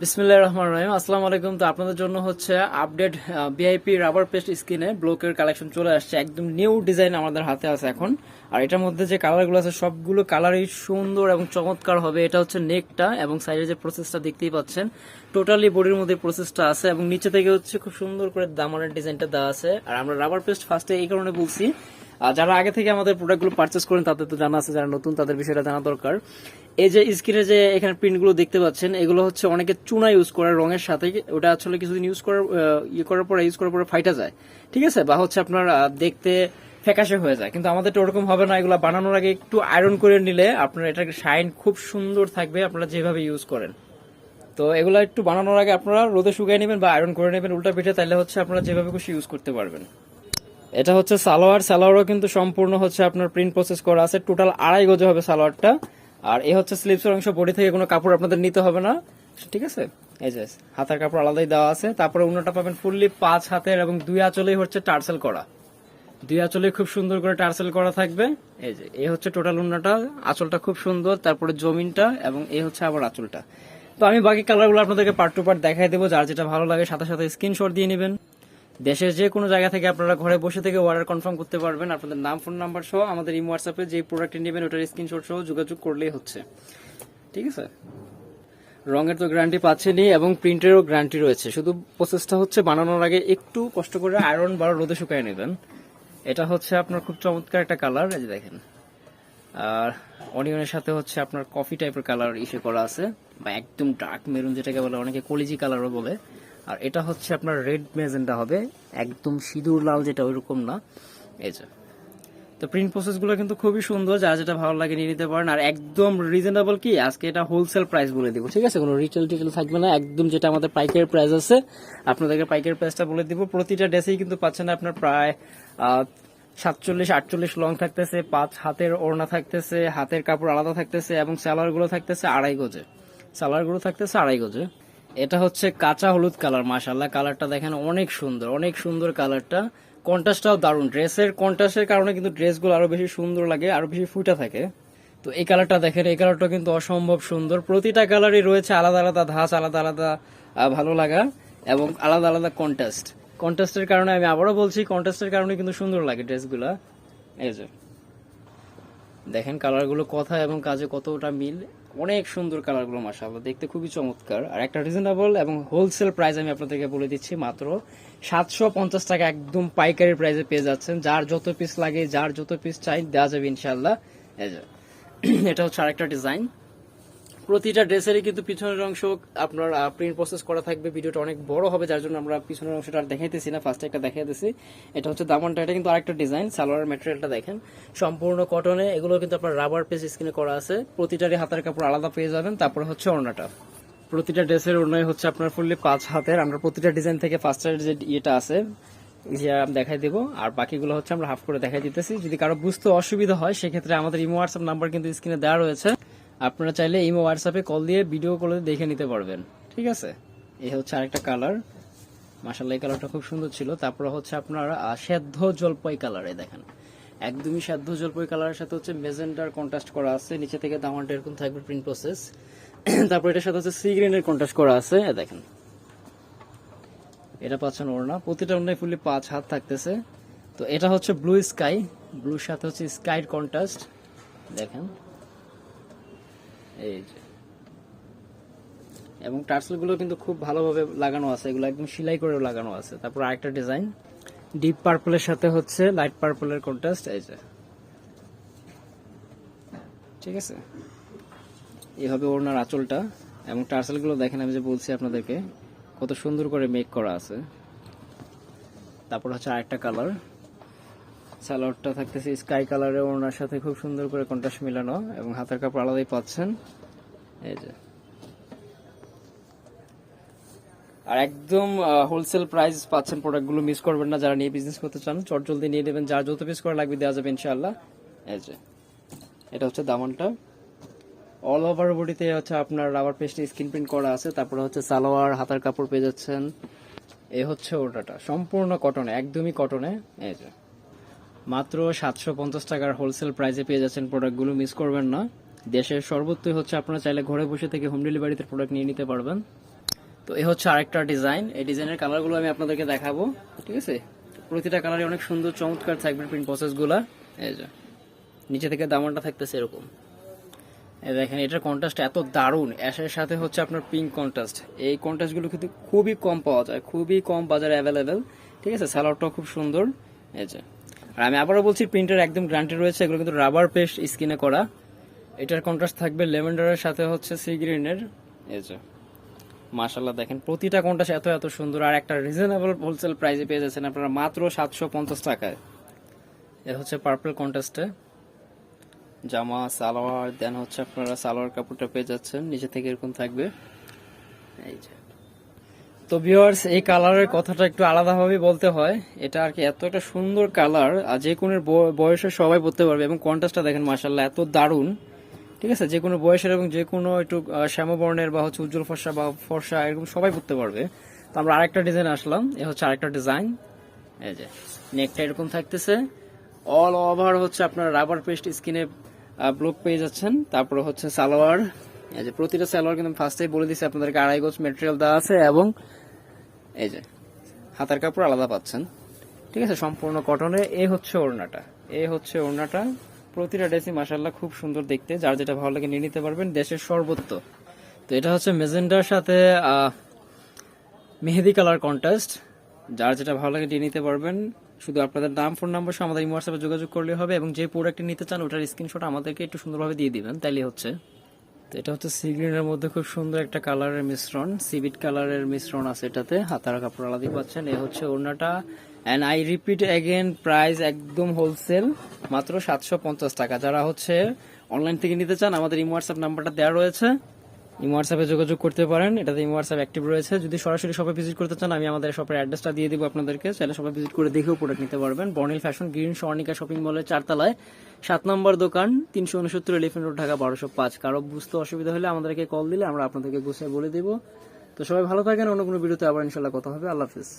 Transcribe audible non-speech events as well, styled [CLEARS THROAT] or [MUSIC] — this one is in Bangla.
বিসমিল্লাহ রহমান রহিম। আসসালামু আলাইকুম। তো আপনাদের জন্য হচ্ছে আপডেট ভিআইপি রাবার পেস্ট স্কিনে ব্লকের কালেকশন চলে আসছে। একদম নিউ ডিজাইন আমাদের হাতে আছে এখন। আর এটার মধ্যে যে কালারগুলো আছে, সবগুলো কালারই সুন্দর এবং চমৎকার হবে। এটা হচ্ছে নেকটা এবং সাইডে যে প্রসেসটা দেখতেই পাচ্ছেন টোটালি বডির মধ্যে প্রসেসটা আছে এবং নিচে থেকে হচ্ছে খুব সুন্দর করে দামানের ডিজাইনটা দেওয়া আছে। আর আমরা রাবার পেস্ট ফার্স্টে এই কারণে বলছি যারা আগে থেকে আমাদের প্রোডাক্টগুলো পারচেস করেন, তাদের তো জানা আছে, যারা নতুন, তাদের বিষয়টা জানা দরকার। এই যে স্ক্রিনে যে এখানে প্রিন্টগুলো দেখতে পাচ্ছেন, এগুলো হচ্ছে অনেকে চুনা ইউজ করে রঙের সাথে, ওটা আসলে কিছুদিন ইউজ করার ইয়ে করার পরে ইউজ করার পরে ফাইটা যায়। ঠিক আছে? বা হচ্ছে আপনার দেখতে ফ্যাকাশে হয়ে যায়। কিন্তু আমাদের তো ওরকম হবে না, এগুলো বানানোর আগে একটু আয়রন করে নিলে আপনার এটার শাইন খুব সুন্দর থাকবে, আপনারা যেভাবে ইউজ করেন। তো এগুলো একটু বানানোর আগে আপনারা রোদে শুকিয়ে নেবেন বা আয়রন করে নেবেন, উল্টা পিঠে তাহলে হচ্ছে আপনারা যেভাবে খুশি ইউজ করতে পারবেন। এটা হচ্ছে সালোয়ার। সালোয়ারও কিন্তু সম্পূর্ণ হচ্ছে আপনার প্রিন্ট প্রসেস করা আছে। টোটাল আড়াই গজে হবে সালোয়ারটা। আর এ হচ্ছে স্লিপসের অংশ। বডি থেকে কোনো কাপড় আপনাদের নিতে হবে না। ঠিক আছে? এই যে, হাতের কাপড় আলাদাই দেওয়া আছে। তারপরে অন্যটা পাবেন ফুললি পাঁচ হাতের এবং দুই আঁচলেই হচ্ছে টার্সেল করা। দুই আঁচলে খুব সুন্দর করে টার্সেল করা থাকবে। এই যে, এ হচ্ছে টোটাল উন্নাটা। আঁচলটা খুব সুন্দর। তারপরে জমিনটা এবং এই হচ্ছে আবার আঁচলটা। তো আমি বাকি কালারগুলো আপনাদেরকে পার্ট টু পার্ট দেখাই দেবো। যার যেটা ভালো লাগে সাথে সাথে স্ক্রিনশট দিয়ে নেবেন। দেশের যে কোনো জায়গা থেকে আপনারা ঘরে বসে থেকে অর্ডার কনফার্ম করতে পারবেন। আপনাদের নাম ফোন নাম্বার সহ আমাদের ইমো হোয়াটসঅ্যাপে যে প্রোডাক্টটি নেবেন, ওটার স্ক্রিনশট সহ যোগাযোগ করলেই হচ্ছে। ঠিক আছে? রঙের তো গ্যারান্টি পাচ্ছেনই এবং প্রিন্টেরও গ্যারান্টি রয়েছে। শুধু প্রসেসটা হচ্ছে বানানোর আগে একটু কষ্ট করে আয়রন বা রোদে শুকায় নেবেন। এটা হচ্ছে আপনার খুব চমৎকার একটা কালার এই যে দেখেন। আর অনিয়নের সাথে হচ্ছে আপনার কফি টাইপের কালার ইসে করা আছে, বা একদম ডার্ক মেরুন যেটাকে বলে, অনেকে কলিজি কালারও বলে। আর এটা হচ্ছে আপনার রেড মেজেন্টা হবে। একদম সিঁদুর লাল যেটা ওইরকম না। এই যে। তো প্রিন্ট প্রসেসগুলো কিন্তু খুবই সুন্দর, যারা যেটা ভালো লাগে নিয়ে নিতে পারেন। আর একদম রিজনেবল কি? আজকে এটা হোলসেল প্রাইস বলে দিব, ঠিক আছে? কোনো রিটেল টিটেল থাকবে না, একদম যেটা আমাদের পাইকারি প্রাইস আছে। আপনাদেরকে পাইকারি প্রাইসটা বলে দিব। প্রতিটা ড্রেসেই কিন্তু পাচ্ছেন আপনার প্রায় সাতচল্লিশ, আটচল্লিশ লং থাকতেছে, পাঁচ হাতের ওড়না থাকতেছে, হাতের কাপড় আলাদা থাকতেছে এবং সালোয়ারগুলো থাকতেছে আড়াই গজে। সালোয়ারগুলো থাকতেছে আড়াই গজে। এটা হচ্ছে কাঁচা হলুদ কালার মাশাল্লাহ কালারটা দেখেন অনেক সুন্দর অনেক সুন্দর কালারটা। কন্ট্রাস্টটাও দারুণ। ড্রেসের, কন্ট্রাস্টের কারণে কিন্তু ড্রেসগুলো আরও বেশি সুন্দর লাগে, আরও বেশি ফুটা থাকে। তো এই কালারটা দেখেন, এই কালারটা কিন্তু অসম্ভব সুন্দর। প্রতিটা কালারই রয়েছে আলাদা আলাদা ধাঁচ, আলাদা আলাদা ভালো লাগা এবং আলাদা আলাদা কন্ট্রাস্ট। কন্ট্রাস্টের কারণে আমি আবারও বলছি, কন্ট্রাস্টের কারণে কিন্তু সুন্দর লাগে ড্রেসগুলা। এই যে। দেখেন কালারগুলো কথা এবং কাজে কতটা মিল। অনেক সুন্দর কালারগুলো মাসাল্লাহ দেখতে খুবই চমৎকার। আর একটা রিজনেবল এবং হোলসেল প্রাইস আমি আপনাদেরকে বলে দিচ্ছি মাত্র সাতশো পঞ্চাশ টাকা একদম পাইকারি প্রাইসে পেয়ে যাচ্ছেন। যার যত পিস লাগে, যার যত পিস চাই, দেওয়া যাবে ইনশাল্লাহ [CLEARS THROAT] এটা হচ্ছে আরেকটা ডিজাইন প্রতিটা ড্রেসেরই কিন্তু পিছনের অংশ আপনার প্রিন্ট প্রসেস করা থাকবে, ভিডিওটা অনেক বড় হবে, যার জন্য আমরা পিছনের অংশটা আর দেখাইতেছি না ফার্স্টে একটা দেখাইতেছি এটা হচ্ছে দামনটা, এটা কিন্তু আরেকটা ডিজাইন সালোয়ার ম্যাটেরিয়ালটা দেখেন। সম্পূর্ণ কটনে এগুলো কিন্তু আপনার রাবার পেজ স্কিনে করা আছে। প্রতিটারই হাতের কাপড় আলাদা পেয়ে যাবেন, তারপরে হচ্ছে ওড়নাটা। প্রতিটা ড্রেসের ওড়নাই হচ্ছে আপনার ফুললি পাঁচ হাতের। আমরা প্রতিটা ডিজাইন থেকে ফার্স্টের যে ইয়েটা আছে যে দেখাই দেবো। আর বাকিগুলো হচ্ছে আমরা হাফ করে দেখাই দিতেছি। যদি কারও বুঝতে অসুবিধা হয়, সেক্ষেত্রে আমাদের ইমো হোয়াটসঅ্যাপ নাম্বার কিন্তু স্ক্রিনে দেওয়া রয়েছে। আপনারা চাইলে ইমো, হোয়াটসঅ্যাপে কল দিয়ে ভিডিও কলে দেখে নিতে পারবেন। ঠিক আছে? এই হচ্ছে আরেকটা কালার। মাসাল্লাহ এই কালারটা খুব সুন্দর ছিল। তারপরে হচ্ছে আপনার সেদ্ধ জলপাই কালারে দেখেন। একদমই সেদ্ধ জলপাই কালারের সাথে হচ্ছে মেজেন্টার কন্ট্রাস্ট করা আছে। নিচে থেকে দামানটা এরকম থাকবে প্রিন্ট প্রসেস [CLEARS THROAT] তারপর এটার সাথে হচ্ছে সি গ্রিনের কন্ট্রাস্ট করা আছে। দেখেন। এটা পাচ্ছেন ওড়না। প্রতিটা ওড়নায় ফুললি পাঁচ হাত থাকতেছে। তো এটা হচ্ছে ব্লু স্কাই ব্লুর সাথে হচ্ছে স্কাইর কন্ট্রাস্ট দেখেন। এই যে। এবং টার্সেলগুলো কিন্তু খুব ভালোভাবে লাগানো আছে, এগুলো একদম সেলাই করে লাগানো আছে। তারপর আরেকটা ডিজাইন, ডিপ পার্পলের সাথে হচ্ছে লাইট পার্পলের কন্ট্রাস্ট, এই যে। ঠিক আছে? এইভাবে ওড়নার আঁচলটা, এবং টার্সেলগুলো দেখেন, আমি যে বলছি আপনাদেরকে, কত সুন্দর করে মেক করা আছে। তারপর হচ্ছে আরেকটা কালার সালোয়ারটা থাকতেছে স্কাই কালারে ওনার সাথে খুব সুন্দর করে কন্ট্রাস্ট মিলানো এবং হাতের কাপড় আলাদাই পাচ্ছেন। এই যে। আর একদম হোলসেল প্রাইস পাচ্ছেন প্রোডাক্টগুলো মিস করবেন না যারা নিয়ে বিজনেস করতে চান। চট জলদি নিয়ে নেবেন, যার যত পিস করে লাগবে দেওয়া যাবে ইনশাআল্লাহ। এই যে। এটা হচ্ছে দামানটা। অল ওভার বডিতে হচ্ছে আপনার রাবার পেস্টে স্ক্রিন প্রিন্ট করা আছে, তারপরে হচ্ছে সালোয়ার, হাতার কাপড় পেয়ে যাচ্ছেন। এই হচ্ছে ওটাটা সম্পূর্ণ কটনে একদমই কটনে এই যে। মাত্র সাতশো পঞ্চাশ টাকার হোলসেল প্রাইসে পেয়ে যাচ্ছেন প্রোডাক্টগুলো মিস করবেন না। দেশের সর্বত্রই হচ্ছে আপনারা চাইলে ঘরে বসে থেকে হোম ডেলিভারিতে প্রোডাক্ট নিয়ে নিতে পারবেন। তো এ হচ্ছে আরেকটা ডিজাইন এই ডিজাইনের কালারগুলো আমি আপনাদেরকে দেখাবো, ঠিক আছে? প্রতিটা কালারে অনেক সুন্দর, চমৎকার থাকবে প্রিন্ট প্রসেসগুলো এই যে, নিচে থেকে দামানটা থাকতেছে এরকম। দেখেন, এটার কন্ট্রাস্ট এত দারুণ। অ্যাশের সাথে হচ্ছে আপনার পিঙ্ক কন্ট্রাস্ট এই কন্ট্রাস্টগুলো কিন্তু খুবই কম পাওয়া যায়, খুবই কম বাজারে অ্যাভেলেবেল ঠিক আছে? স্যালাডটাও খুব সুন্দর। এই যে আর আমি আবারও বলছি প্রিন্টার একদম গ্রান্টেড রয়েছে, এগুলো কিন্তু রাবার পেস্ট স্কিনে করা। এটার কন্ট্রাস্ট থাকবে লেভেন্ডারের সাথে হচ্ছে সি গ্রিনের এই যে মাশাল্লাহ দেখেন, প্রতিটা কন্ট্রাস্ট এত এত সুন্দর। আর একটা রিজনেবল হোলসেল প্রাইসে পেয়ে যাচ্ছেন আপনারা মাত্র সাতশো পঞ্চাশ টাকায়। এ হচ্ছে পার্পল কন্ট্রাস্টে জামা, সালোয়ার দেন হচ্ছে আপনারা সালোয়ার কাপড়টা পেয়ে যাচ্ছেন, নিচে থেকে এরকম থাকবে। এই যে তো ভিউয়ার্স এই কালারের কথাটা একটু আলাদাভাবে বলতে হয়। এটা আর কি এত একটা সুন্দর কালার আর যে কোনো বয়সের সবাই পড়তে পারবে এবং কন্ট্রাস্টটা দেখেন মাসাল্লাহ এত দারুণ। ঠিক আছে? যে কোনো বয়সের এবং যে কোনো একটু শ্যামবর্ণের বা হচ্ছে উজ্জ্বল ফর্সা বা ফর্সা, এরকম সবাই পড়তে পারবে। তো আমরা আরেকটা ডিজাইন আসলাম, এ হচ্ছে আরেকটা ডিজাইন এই যে নেকটা এরকম থাকতেছে। অল ওভার হচ্ছে আপনার রাবার পেস্ট স্কিনে ব্লক পেয়ে যাচ্ছেন। তারপরে হচ্ছে সালোয়ার। এই যে প্রতিটা সালোয়ার কিন্তু ফার্স্টেই বলে দিচ্ছি আপনাদেরকে আড়াই গোছ মেটেরিয়াল দেওয়া আছে এবং এই যে হাতার কাপড় আলাদা পাচ্ছেন। ঠিক আছে, সম্পূর্ণ কটনে এ হচ্ছে ওড়নাটা। এ হচ্ছে ওড়নাটা। প্রতিটা ড্রেসই মাসাল্লাহ খুব সুন্দর দেখতে। যার যেটা ভালো লাগে নিয়ে নিতে পারবেন, দেশের সর্বত্র তো এটা হচ্ছে মেজেন্ডার সাথে মেহেদি কালার কন্টেস্ট যার যেটা ভালো লাগে নিয়ে নিতে পারবেন। শুধু আপনাদের নাম ফোন নাম্বার সহ আমাদের হোয়াটসঅ্যাপে যোগাযোগ করলে হবে এবং যে প্রোডাক্টটি নিতে চান, ওটার স্ক্রিনশট আমাদেরকে একটু সুন্দরভাবে দিয়ে দিবেন। তাইলে হচ্ছে। এটা হচ্ছে সি গ্রিনের মধ্যে খুব সুন্দর একটা কালারের মিশ্রণ সিবিট কালারের মিশ্রণ আছে এটাতে, হাতার কাপড় আলাদি পাচ্ছেন। এ হচ্ছে ওড়নাটা। And I repeat again price একদম হোলসেল মাত্র সাতশো পঞ্চাশ টাকা। যারা হচ্ছে অনলাইন থেকে নিতে চান, আমাদের ইমো হোয়াটসঅ্যাপ নাম্বারটা দেওয়া রয়েছে। ইমো হোয়াটসঅ্যাপে যোগাযোগ করতে পারেন। এটাতে ইমো হোয়াটসঅ্যাপ অ্যাক্টিভ রয়েছে। যদি সরাসরি শপে ভিজিট করতে চান, আমি আমাদের শপের অ্যাড্রেসটা দিয়ে দিব আপনাদেরকে। চাইলে শপে ভিজিট করে দেখেও প্রোডাক্ট নিতে পারবেন। Bornil fashion green Swarnika shopping মলের চারতলায়। সাত নম্বর দোকান, তিনশো উনসত্তর এলিফেন্ট রোড ঢাকা বারোশো পাঁচ। কারও বুঝতে অসুবিধা হলে আমাদেরকে কল দিলে আমরা আপনাদেরকে গুছিয়ে বলে দেবো। তো সবাই ভালো থাকেন। অন্য কোনো ভিডিওতে আবার ইনশাল্লাহ কথা হবে। আল্লাহ হাফিজ।